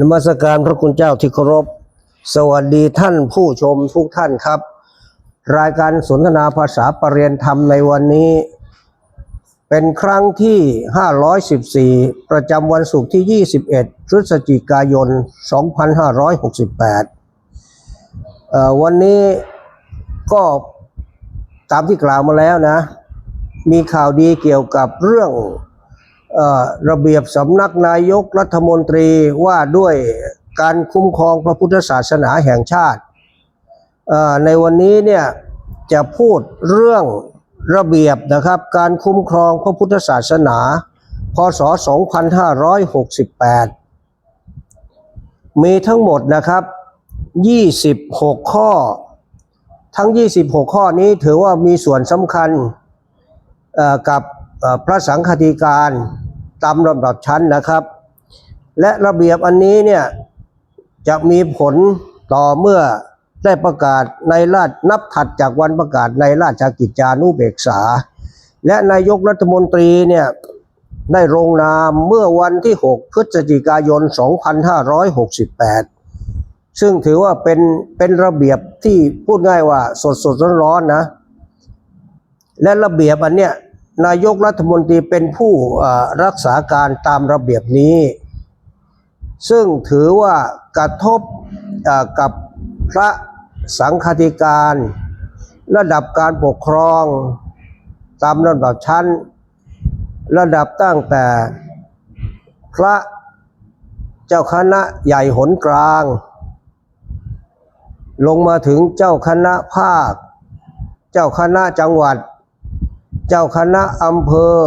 นมัสการพระคุณเจ้าที่เคารพ สวัสดีท่านผู้ชมทุกท่านครับ รายการสนทนาภาษาปรรียนธรรมในวันนี้ เป็นครั้งที่ 514 ประจำวันศุกร์ที่ 21 พฤศจิกายน 2568 วันนี้ก็ตามที่กล่าวมาแล้วนะ มีข่าวดีเกี่ยวกับเรื่อง ระเบียบสำนักนายกรัฐมนตรีว่าด้วยการคุ้มครองพระพุทธศาสนาแห่งชาติ ในวันนี้เนี่ยจะพูดเรื่องระเบียบนะครับการคุ้มครองพระพุทธศาสนา พศ 2568 มีทั้งหมดนะครับ 26 ข้อ ทั้ง 26 ข้อนี้ถือว่ามีส่วนสำคัญกับพระสังฆติการ ตามลำดับชั้นนะครับ และระเบียบอันนี้เนี่ยจะมีผลต่อเมื่อได้ประกาศในราชนับถัดจากวันประกาศในราชกิจจานุเบกษา และนายกรัฐมนตรีเนี่ยได้ลงนามเมื่อวันที่ 6 พฤศจิกายน 2568 ซึ่งถือว่าเป็นเป็นระเบียบที่พูดง่ายว่าสดสดร้อนๆนะ และระเบียบอันเนี้ย นายกรัฐมนตรีเป็นผู้รักษาการตามระเบียบนี้ ซึ่งถือว่ากระทบกับพระสังฆติการ ระดับการปกครอง ตามลำดับชั้น ระดับตั้งแต่พระเจ้าคณะใหญ่หนกลาง ลงมาถึงเจ้าคณะภาค เจ้าคณะจังหวัด เจ้าคณะอำเภอ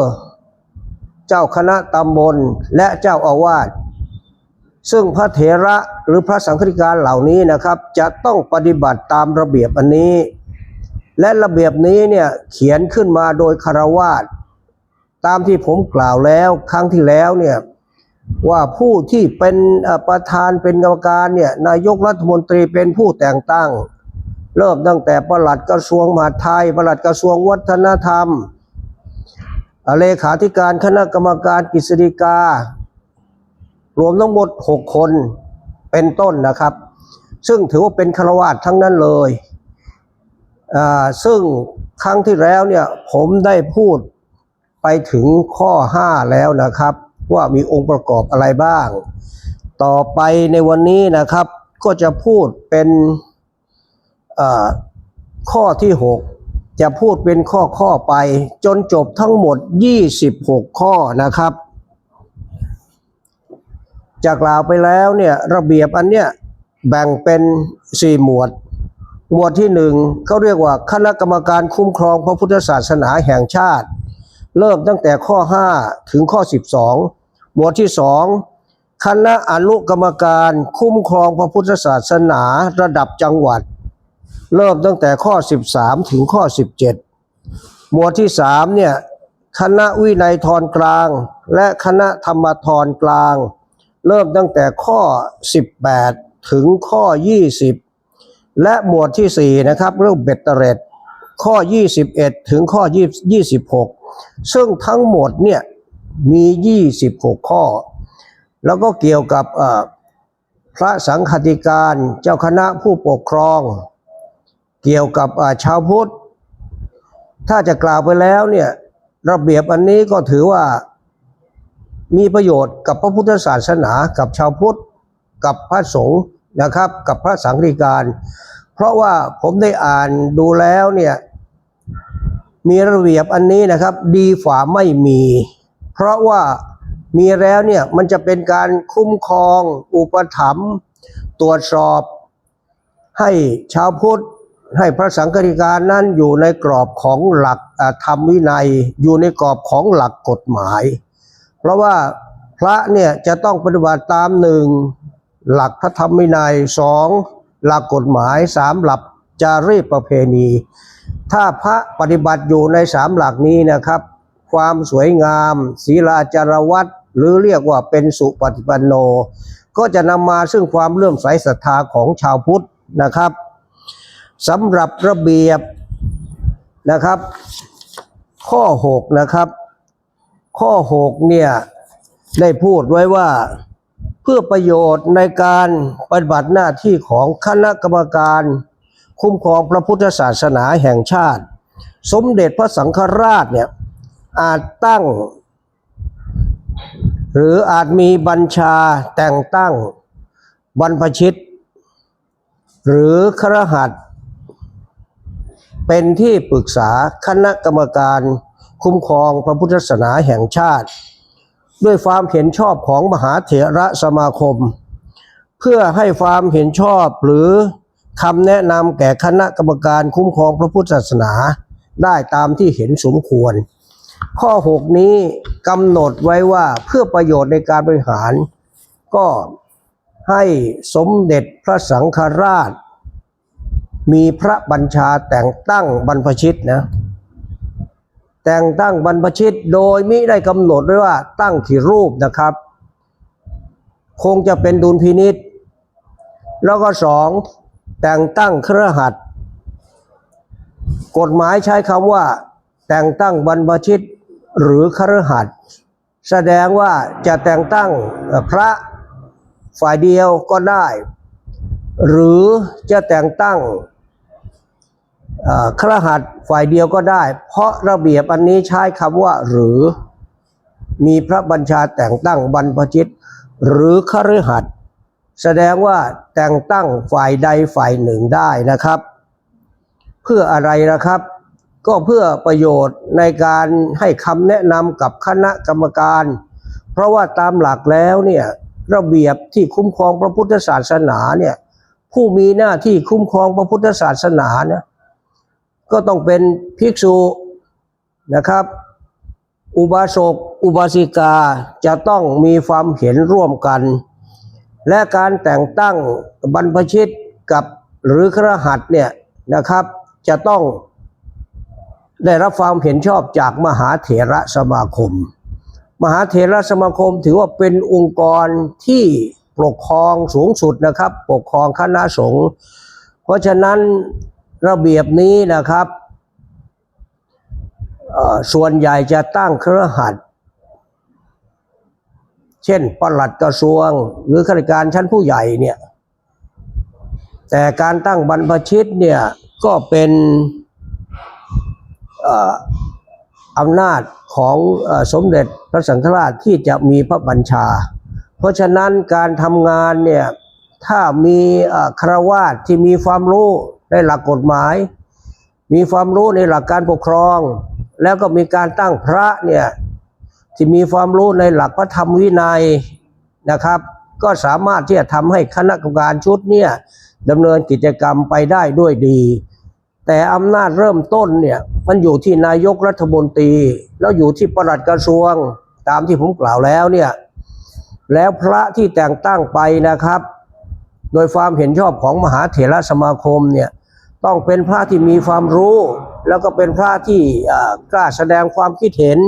เจ้าคณะตำบลและเจ้าอาวาสซึ่งพระเถระหรือพระสังฆิการเหล่านี้นะครับ จะต้องปฏิบัติตามระเบียบอันนี้ และระเบียบนี้เนี่ยเขียนขึ้นมาโดยคารวาสตามที่ผมกล่าวแล้วครั้งที่แล้วเนี่ยว่าผู้ที่เป็นประธานเป็นกรรมการเนี่ยนายกรัฐมนตรีเป็นผู้แต่งตั้ง เริ่มตั้งแต่ประหลัดกระทรวงมหาดไทยประหลัดกระทรวงวัฒนธรรม เลขาธิการคณะกรรมการกฤษฎีกา รวมทั้งหมด 6 คนเป็นต้นนะครับ ซึ่งถือว่าเป็นคารวาสทั้งนั้นเลย ซึ่งครั้งที่แล้วเนี่ยผมได้พูดไปถึงข้อ 5 แล้วนะครับ ว่ามีองค์ประกอบอะไรบ้าง ต่อไปในวันนี้นะครับก็จะพูดเป็นข้อที่ 6 จะพูดเป็นข้อข้อไปจนจบทั้งหมด 26 ข้อนะครับ จากกล่าวไปแล้วเนี่ยระเบียบอันเนี้ยแบ่งเป็น 4 หมวด หมวดที่หนึ่งเขาเรียกว่าคณะกรรมการคุ้มครองพระพุทธศาสนาแห่งชาติ เริ่มตั้งแต่ข้อ 5 ถึงข้อ 12 หมวดที่2คณะอนุกรรมการคุ้มครองพระพุทธศาสนาระดับจังหวัด เริ่มตั้งแต่ข้อ 13 ถึงข้อ 17 หมวดที่3เนี่ยคณะวินัยทรกลาง และคณะธรรมทรกลาง เริ่มตั้งแต่ข้อ 18 ถึงข้อ 20 และหมวดที่ 4 นะครับ เรื่องเบ็ดเตร็ดข้อ 21 ถึงข้อ 26 ซึ่งทั้งหมดเนี่ยมี 26 ข้อ แล้วก็เกี่ยวกับพระสังฆติการเจ้าคณะผู้ปกครอง เกี่ยวกับชาวพุทธ ถ้าจะกล่าวไปแล้วเนี่ยระเบียบอันนี้ก็ถือว่ามีประโยชน์กับพระพุทธศาสนากับชาวพุทธ กับพระสงฆ์นะครับ กับพระสังฆติการ เพราะว่าผมได้อ่านดูแล้วเนี่ยมีระเบียบอันนี้นะครับ ดีฝ่าไม่มี เพราะว่ามีแล้วเนี่ยมันจะเป็นการคุ้มครอง อุปถัมภ์ตรวจสอบให้ชาวพุทธ ให้พระสังฆติการนั้นอยู่ในกรอบของหลักธรรมวินัย อยู่ในกรอบของหลักกฎหมาย เพราะว่าพระเนี่ยจะต้องปฏิบัติตามหนึ่งหลักพระธรรมวินัยสองหลักกฎหมายสามหลักจารีตประเพณี ถ้าพระปฏิบัติอยู่ในสามหลักนี้นะครับ ความสวยงามศีลาจารวัตหรือเรียกว่าเป็นสุปฏิปันโน ก็จะนำมาซึ่งความเลื่อมใสศรัทธาของชาวพุทธนะครับ สำหรับระเบียบนะครับ ข้อ 6 นะครับ ข้อ 6 เนี่ย ได้พูดไว้ว่าเพื่อประโยชน์ในการปฏิบัติหน้าที่ของคณะกรรมการ คุ้มครองพระพุทธศาสนาแห่งชาติ สมเด็จพระสังฆราชเนี่ยอาจตั้ง หรืออาจมีบัญชาแต่งตั้งบรรพชิต หรือครหัสถ เป็นที่ปรึกษาคณะกรรมการคุ้มครองพระพุทธศาสนาแห่งชาติ ด้วยความเห็นชอบของมหาเถระสมาคม เพื่อให้ความเห็นชอบหรือคำแนะนำแก่คณะกรรมการคุ้มครองพระพุทธศาสนาได้ตามที่เห็นสมควร ข้อ 6 นี้กำหนดไว้ว่าเพื่อประโยชน์ในการบริหาร ก็ให้สมเด็จพระสังฆราช มีพระบัญชาแต่งตั้งบรรพชิตนะแต่งตั้งบรรพชิตโดยมิได้กำหนดไว้ว่าตั้งกี่รูปนะครับ คงจะเป็นดุลพินิษแล้วก็สองแต่งตั้งเครือหัดกฎหมายใช้คำว่า แต่งตั้งบรรพชิตหรือคฤหัสถ์แสดงว่าจะแต่งตั้งพระฝ่ายเดียวก็ได้ หรือจะแต่งตั้ง ครหัสฝ่ายเดียวก็ได้ เพราะระเบียบอันนี้ใช้คำว่า หรือ มีพระบัญชาแต่งตั้งบรรพชิต หรือคฤหัสแสดงว่าแต่งตั้งฝ่ายใดฝ่ายหนึ่งได้นะครับ เพื่ออะไรนะครับ ก็เพื่อประโยชน์ในการให้คำแนะนำกับคณะกรรมการ เพราะว่าตามหลักแล้วเนี่ยระเบียบที่คุ้มครองพระพุทธศาสนาเนี่ยผู้มีหน้าที่คุ้มครองพระพุทธศาสนาเนี่ย ก็ต้องเป็นภิกษุนะครับ อุบาสกอุบาสิกาจะต้องมีความเห็นร่วมกัน และการแต่งตั้งบรรพชิตกับหรือครหัสเนี่ยนะครับ จะต้องได้รับความเห็นชอบจากมหาเถระสมาคม มหาเถระสมาคมถือว่าเป็นองค์กรที่ปกครองสูงสุดนะครับ ปกครองคณะสงฆ์เพราะฉะนั้น ระเบียบนี้นะครับ ส่วนใหญ่จะตั้งเครือหัดเช่นปลัดกระทรวงหรือข้าราชการชั้นผู้ใหญ่เนี่ย แต่การตั้งบรรพชิตเนี่ยก็เป็นอำนาจของอสมเด็จพระสังฆราชที่จะมีพระบัญชา เพราะฉะนั้นการทำงานเนี่ยถ้ามีครวาสที่มีความรู้ ในหลักกฎหมาย มีความรู้ในหลักการปกครอง แล้วก็มีการตั้งพระเนี่ยที่มีความรู้ในหลักพระธรรมวินัยนะครับ ก็สามารถที่จะทำให้คณะกรรมการชุดเนี่ยดำเนินกิจกรรมไปได้ด้วยดี แต่อำนาจเริ่มต้นเนี่ยมันอยู่ที่นายกรัฐมนตรี แล้วอยู่ที่ปลัดกระทรวงตามที่ผมกล่าวแล้วเนี่ยแล้วพระที่แต่งตั้งไปนะครับ โดยความเห็นชอบของมหาเถรสมาคมเนี่ย ต้องเป็นพระที่มีความรู้ แล้วก็เป็นพระที่กล้าแสดงความคิดเห็น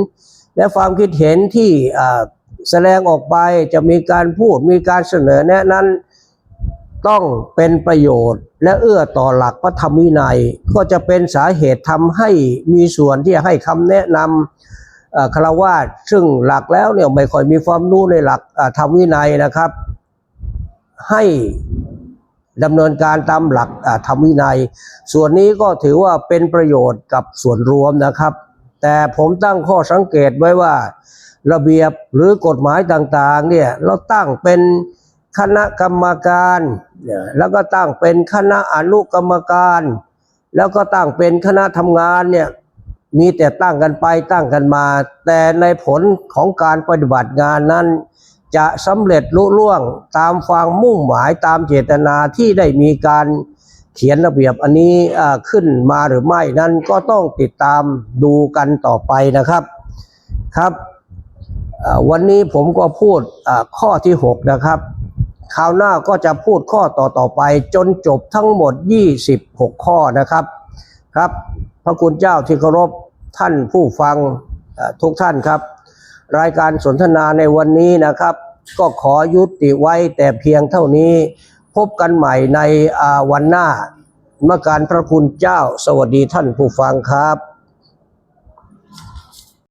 และความคิดเห็นที่แสดงออกไปจะมีการพูดมีการเสนอแนะนั้นต้องเป็นประโยชน์ และเอื้อต่อหลักพระธรรมวินัย ก็จะเป็นสาเหตุทำให้มีส่วนที่จะให้คำแนะนำเอ่อคารวาซึ่งหลักแล้วเนี่ยไม่ค่อยมีความรู้ในหลักธรรมวินัยนะครับ ให้ ดำเนินการตามหลักธรรมวินัย ส่วนนี้ก็ถือว่าเป็นประโยชน์กับส่วนรวมนะครับ แต่ผมตั้งข้อสังเกตไว้ว่า ระเบียบหรือกฎหมายต่างๆเนี่ยเราตั้งเป็นคณะกรรมการ แล้วก็ตั้งเป็นคณะอนุกรรมการ แล้วก็ตั้งเป็นคณะทำงานเนี่ยมีแต่ตั้งกันไปตั้งกันมา แต่ในผลของการปฏิบัติงานนั้น จะสำเร็จลุล่วงตามความมุ่งหมายตามเจตนาที่ได้มีการเขียนระเบียบอันนี้ขึ้นมาหรือไม่นั้นก็ต้องติดตามดูกันต่อไปนะครับครับวันนี้ผมก็พูดข้อที่ 6 นะครับ คราวหน้าก็จะพูดข้อต่อต่อไปจนจบทั้งหมด 26 ข้อนะครับครับ พระคุณเจ้าที่เคารพท่านผู้ฟังทุกท่านครับ รายการสนทนาในวันนี้นะครับ ก็ขอยุติไว้แต่เพียงเท่านี้ พบกันใหม่ในวันหน้าเมื่อการพระคุณเจ้าสวัสดีท่านผู้ฟังครับ